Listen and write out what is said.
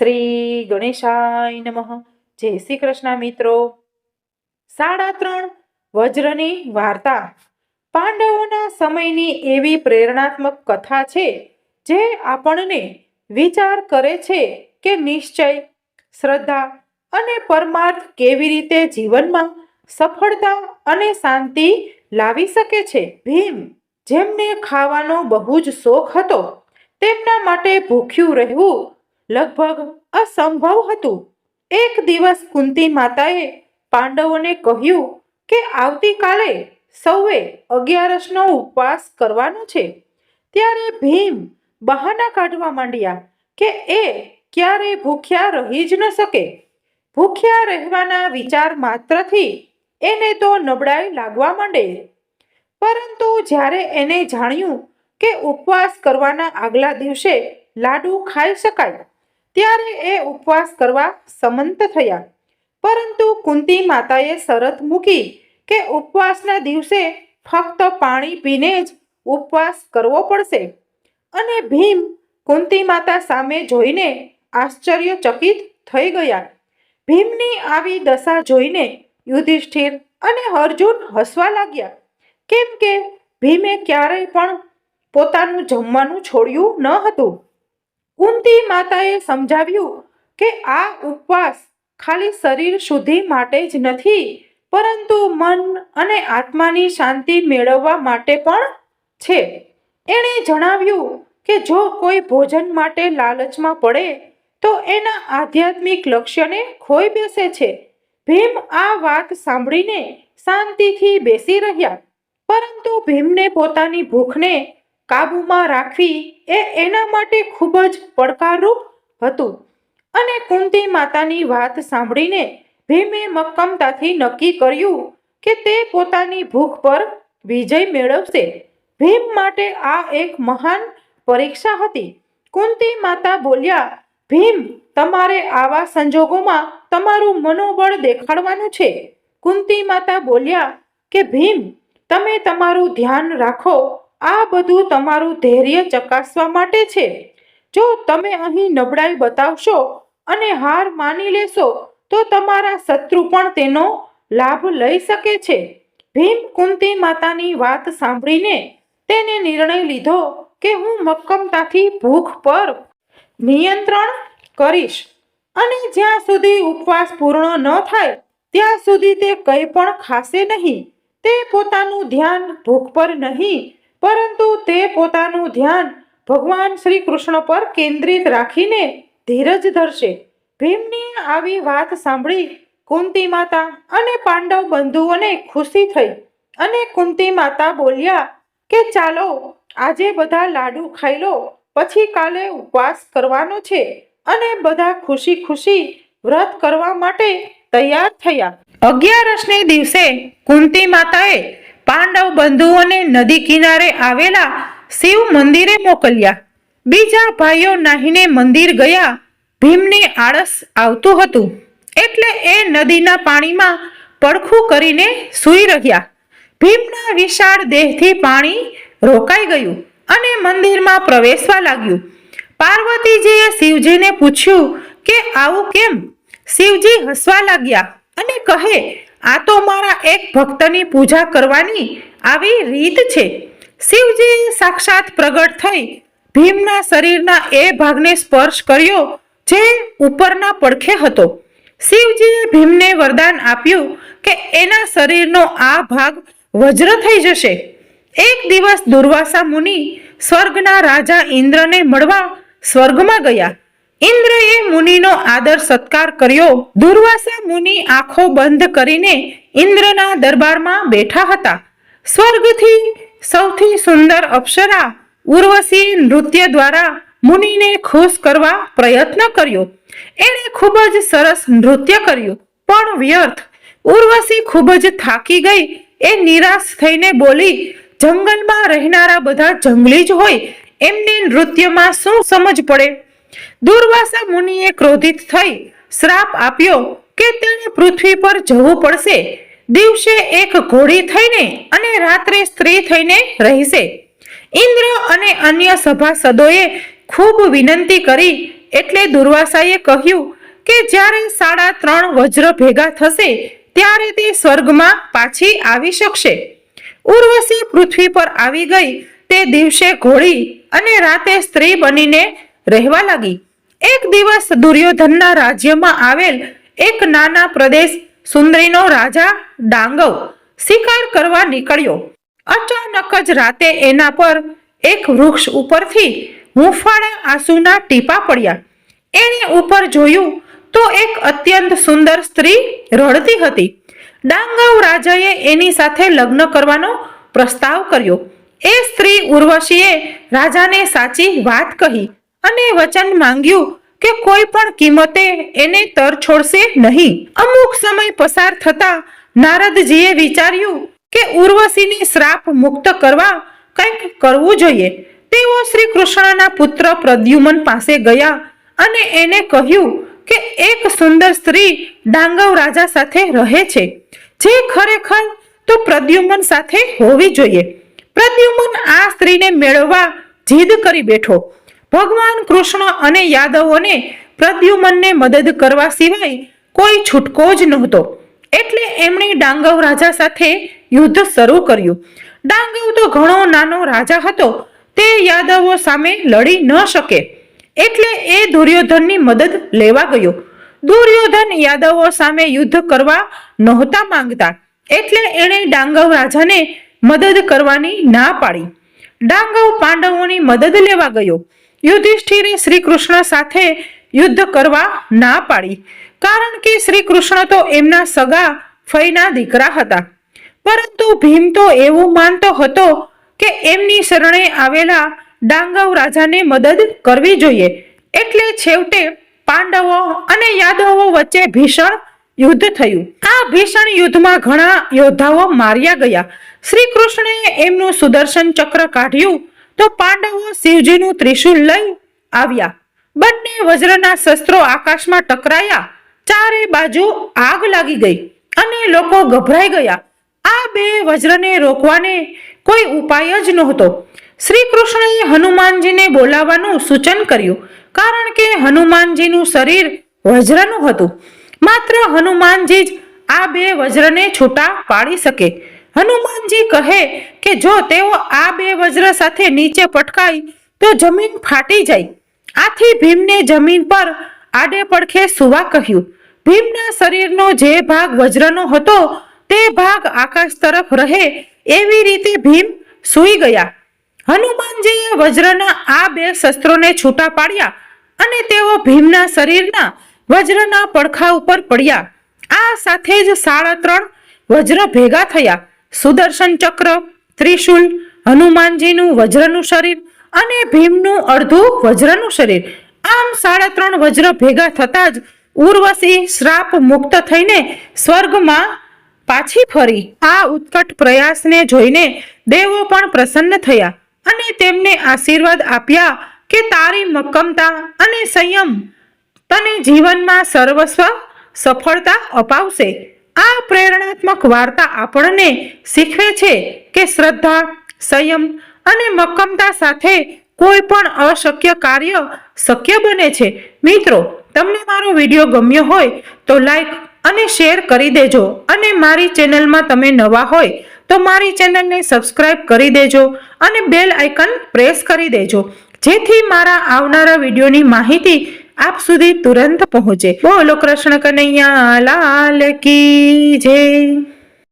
શ્રી ગણેશાય નમઃ. જય શ્રી કૃષ્ણ મિત્રો. સાડા ત્રણ વજ્રની વાર્તા. પાંડવોના સમયની એવી પ્રેરણાત્મક કથા છે, જે આપણને વિચાર કરે છે કે નિશ્ચય, શ્રદ્ધા અને પરમાર્થ કેવી રીતે જીવનમાં સફળતા અને શાંતિ લાવી શકે છે. ભીમ, જેમને ખાવાનો બહુ જ શોખ હતો, તેમના માટે ભૂખ્યું રહેવું લગભગ અસંભવ હતું. એક દિવસ કુંતી માતાએ પાંડવોને કહ્યું કે આવતીકાલે સૌએ અગિયારસનો ઉપવાસ કરવાનો છે. ત્યારે ભીમ બહાના કાઢવા માંડ્યા કે એ ક્યારે ભૂખ્યા રહી જ ન શકે. ભૂખ્યા રહેવાના વિચાર માત્રથી એને તો નબળાઈ લાગવા માંડે. પરંતુ જ્યારે એને જાણ્યું કે ઉપવાસ કરવાના આગલા દિવસે લાડુ ખાઈ શકાય ત્યારે એ ઉપવાસ કરવા સમંત થયા. પરંતુ કુંતી માતાએ શરત મૂકી કે ઉપવાસના દિવસે ફક્ત પાણી પીને જ ઉપવાસ કરવો પડશે. અને ભીમ કુંતી માતા સામે જોઈને આશ્ચર્યચકિત થઈ ગયા. ભીમની આવી દશા જોઈને યુધિષ્ઠિર અને અર્જુન હસવા લાગ્યા. કેમ કે ભીમે ક્યારેય પણ પોતાનું જમવાનું છોડ્યું ન હતું. કુંતી માતાએ સમજાવ્યું કે આ ઉપવાસ ખાલી શરીર શુદ્ધિ માટે જ નથી, પરંતુ મન અને આત્માની શાંતિ મેળવવા માટે પણ છે. એણે જણાવ્યું કે જો કોઈ ભોજન માટે લાલચમાં પડે, તો એના આધ્યાત્મિક લક્ષ્યને ખોઈ બેસે છે. ભીમ આ વાત સાંભળીને શાંતિથી બેસી રહ્યા, પરંતુ ભીમને પોતાની ભૂખને કાબૂમાં રાખવી એ એના માટે ખૂબ જ પડકારરૂપ હતું. અને કુંતી માતાની વાત સાંભળીને ભીમે મક્કમતાથી નક્કી કર્યું કે તે પોતાની ભૂખ પર વિજય મેળવશે. ભીમ માટે આ એક મહાન પરીક્ષા હતી. કુંતી માતા બોલ્યા, ભીમ, તમારે આવા સંજોગોમાં તમારું મનોબળ દેખાડવાનું છે. કુંતી માતા બોલ્યા, કે ભીમ, તમે તમારું ધ્યાન રાખો આ બધું તમારું ધૈર્ય ચકાસવા માટે છે. જો તમે અહીં નબળાઈ બતાવશો અને હાર માની લેશો, તો તમારા શત્રુ પણ તેનો લાભ લઈ શકે છે. ભીમ કુંતી માતાની વાત સાંભળીને તેને નિર્ણય લીધો કે હું મક્કમતાથી ભૂખ પર નિયંત્રણ કરીશ અને જ્યાં સુધી ઉપવાસ પૂર્ણ ન થાય, ત્યાં સુધી તે કંઈ પણ ખાશે નહીં. તે પોતાનું ધ્યાન ભૂખ પર નહીં પરંતુ તે પોતાનું ધ્યાન ભગવાન શ્રી કૃષ્ણ પર કેન્દ્રિત રાખીને ધીરજ ધરશે. ભીમની આવી વાત સાંભળી કુંતી માતા અને પાંડવ બંધુઓને ખુશી થઈ અને કુંતી માતા બોલ્યા કે ચાલો, આજે બધા લાડુ ખાઈ લો, પછી કાલે ઉપવાસ કરવાનો છે અને બધા ખુશી ખુશી વ્રત કરવા માટે તૈયાર થયા. અગિયારસને દિવસે કુંતી માતાએ પાંડવ બંધુઓને નદી કિનારે આવેલા શિવ મંદિરે મોકલ્યા. બીજા ભાઈઓ નાહીને મંદિર ગયા. ભીમને આળસ આવતું હતું. એટલે એ નદીના પાણીમાં પડખું કરીને સૂઈ રહ્યા. ભીમના વિશાળ દેહથી પાણી રોકાઈ ગયું અને મંદિરમાં પ્રવેશવા લાગ્યું. પાર્વતીજીએ શિવજીને પૂછ્યું કે આવું કેમ? શિવજી હસવા લાગ્યા અને કહે આ તો મારા એક ભક્તની પૂજા કરવાની આવી રીત છે. શિવજી સાક્ષાત પ્રગટ થઈ ભીમના શરીરના એ ભાગને સ્પર્શ કર્યો જે ઉપરના પડખે હતો. શિવજીએ ભીમને વરદાન આપ્યું કે એના શરીરનો આ ભાગ વજ્ર થઈ જશે. એક દિવસ દુર્વાસા મુનિ સ્વર્ગના રાજા ઇન્દ્રને મળવા સ્વર્ગમાં ગયા. ઇન્દ્રએ મુનિનો આદર સત્કાર કર્યો. દુર્વાસા મુનિ આંખો બંધ કરીને ઇન્દ્રના દરબારમાં બેઠા હતા. સ્વર્ગથી સૌથી સુંદર અપ્સરા ઉર્વશી નૃત્ય દ્વારા મુનિને ખુશ કરવા પ્રયત્ન કર્યો. એણે ખૂબ જ સરસ નૃત્ય કર્યું. પણ વ્યર્થ, ઉર્વશી ખૂબ જ થાકી ગઈ. એ નિરાશ થઈને બોલી, જંગલમાં રહેનારા બધા જંગલી જ હોય. એમને નૃત્યમાં શું સમજ પડે? દુર્વાસા મુનિએ ક્રોધિત થઈ શ્રાપ આપ્યો કે તેણે પૃથ્વી પર જવું પડશે. દિવસે એક ઘોડી થઈને અને રાત્રે સ્ત્રી થઈને રહેશે. ઇન્દ્ર અને અન્ય સભાસદોએ ખૂબ વિનંતી કરી એટલે દુર્વાસાએ કહ્યું કે જ્યારે સાડા ત્રણ વજ્ર ભેગા થશે ત્યારે તે સ્વર્ગમાં પાછી આવી શકશે. ઉર્વશી પૃથ્વી પર આવી ગઈ તે દિવસે ઘોડી અને રાતે સ્ત્રી બનીને રહેવા લાગી. એક દિવસ દુર્યોધનના રાજ્યમાં આવેલ એક નાના પ્રદેશ સુંદરીનો રાજા ડાંગવ શિકાર કરવા નીકળ્યો. અચાનક જ રાતે એના પર એક વૃક્ષ ઉપરથી હુંફાળા આંસુના ટીપા પડ્યા. એણે ઉપર જોયું તો એક અત્યંત સુંદર સ્ત્રી રડતી હતી. ડાંગવ રાજાએ એની સાથે લગ્ન કરવાનો પ્રસ્તાવ કર્યો. એ સ્ત્રી ઉર્વશીએ રાજાને સાચી વાત કહી. અને વચન માંગ્યું કે કોઈ પણ કિંમતે એને તર છોડશે નહીં. અમુક સમય પસાર થતા નારદજીએ વિચાર્યું કે ઉર્વશીને શ્રાપ મુક્ત કરવા કંઈક કરવું જોઈએ. તેઓ શ્રી કૃષ્ણના પુત્ર પ્રદ્યુમન પાસે ગયા અને એને કહ્યું કે એક સુંદર સ્ત્રી ડાંગવ રાજા સાથે રહે છે. જે ખરેખર તો પ્રદ્યુમન સાથે હોવી જોઈએ. પ્રદ્યુમન આ સ્ત્રીને મેળવવા જીદ કરી બેઠો. ભગવાન કૃષ્ણ અને યાદવોને પ્રદ્યુમનને મદદ કરવા સિવાય કોઈ છૂટકો જ નહોતો. એટલે એમણે ડાંગવ રાજા સાથે યુદ્ધ શરૂ કર્યું. ડાંગવ તો ઘણો નાનો રાજા હતો. તે યાદવો સામે લડી ન શકે. એટલે એ દુર્યોધનની મદદ લેવા ગયો. દુર્યોધન યાદવો સામે યુદ્ધ કરવા નહોતા માંગતા. એટલે એણે ડાંગવ રાજાને મદદ કરવાની ના પાડી. ડાંગવ પાંડવોની મદદ લેવા ગયો. યુધિષ્ઠિરે શ્રી કૃષ્ણ સાથે યુદ્ધ કરવા ના પાડી. કારણ કે શ્રી કૃષ્ણ તો એમના સગા ફઈના દીકરા હતા. પરંતુ ભીમ તો એવું માનતો હતો કે એમની શરણે આવેલા ડાંગવ રાજાને મદદ કરવી જોઈએ. એટલે છેવટે પાંડવો અને યાદવો વચ્ચે ભીષણ યુદ્ધ થયું. આ ભીષણ યુદ્ધમાં ઘણા યોદ્ધાઓ માર્યા ગયા. શ્રી કૃષ્ણે એમનું સુદર્શન ચક્ર કાઢ્યું તો પાંડવો શિવજીનું ત્રિશૂલ લઈ આવ્યા. બંને વજ્રના શસ્ત્રો આકાશમાં ટકરાયા. ચારે બાજુ આગ લાગી ગઈ અને લોકો ગભરાઈ ગયા. આ બે વજ્રને રોકવાને કોઈ ઉપાય જ નહોતો. શ્રી કૃષ્ણએ હનુમાનજીને બોલાવવાનું સૂચન કર્યું, કારણ કે હનુમાનજીનું શરીર વજ્રનું હતું. માત્ર હનુમાનજી જ આ બે વજ્રને છૂટા પાડી શકે. હનુમાનજી કહે કે જો તેઓ આ બે વજ્ર સાથે નીચે પટકાય, તો જમીન ફાટી જાય. આથી ભીમને જમીન પર આડે પડખે સુવા કહ્યું. ભીમના શરીરનો જે ભાગ વજ્રનો હતો, તે ભાગ આકાશ તરફ રહે એવી રીતે ભીમ સૂઈ ગયા. હનુમાનજીએ વજ્રના આ બે શસ્ત્રોને છૂટા પાડ્યા અને તેઓ ભીમના શરીરના વજ્રના પડખા ઉપર પડ્યા. આ સાથે જ સાડા ત્રણ વજ્ર ભેગા થયા. સુદર્શન ચક્ર, ત્રિશુલ, હનુમાનજીનું વજ્રનું શરીર અને ભીમનું અડધું વજ્રનું શરીર. આમ સાડા ત્રણ વજ્ર ભેગા થતા જ ઉર્વશી શ્રાપ મુક્ત થઈને સ્વર્ગમાં પાછી ફરી. આ ઉત્કટ પ્રયાસને જોઈને દેવો પણ પ્રસન્ન થયા અને તેમને આશીર્વાદ આપ્યા કે તારી મક્કમતા અને સંયમ તને જીવનમાં સર્વસ્વ સફળતા અપાવશે. આ પ્રેરણાત્મક વાર્તા આપણને શીખવે છે કે શ્રદ્ધા, સંયમ અને મક્કમતા સાથે કોઈ પણ અશક્ય કાર્ય શક્ય બને છે. મિત્રો, તમને મારો વીડિયો ગમ્યો હોય તો લાઈક અને શેર કરી દેજો અને મારી ચેનલમાં તમે નવા હોય તો મારી ચેનલને સબસ્ક્રાઇબ કરી દેજો અને બેલ આઇકન પ્રેસ કરી દેજો. જેથી મારા આવનારા વિડીયોની માહિતી આપ સુધી તુરંત પહોંચે. બોલો કૃષ્ણ કનૈયા લાલ કી જય.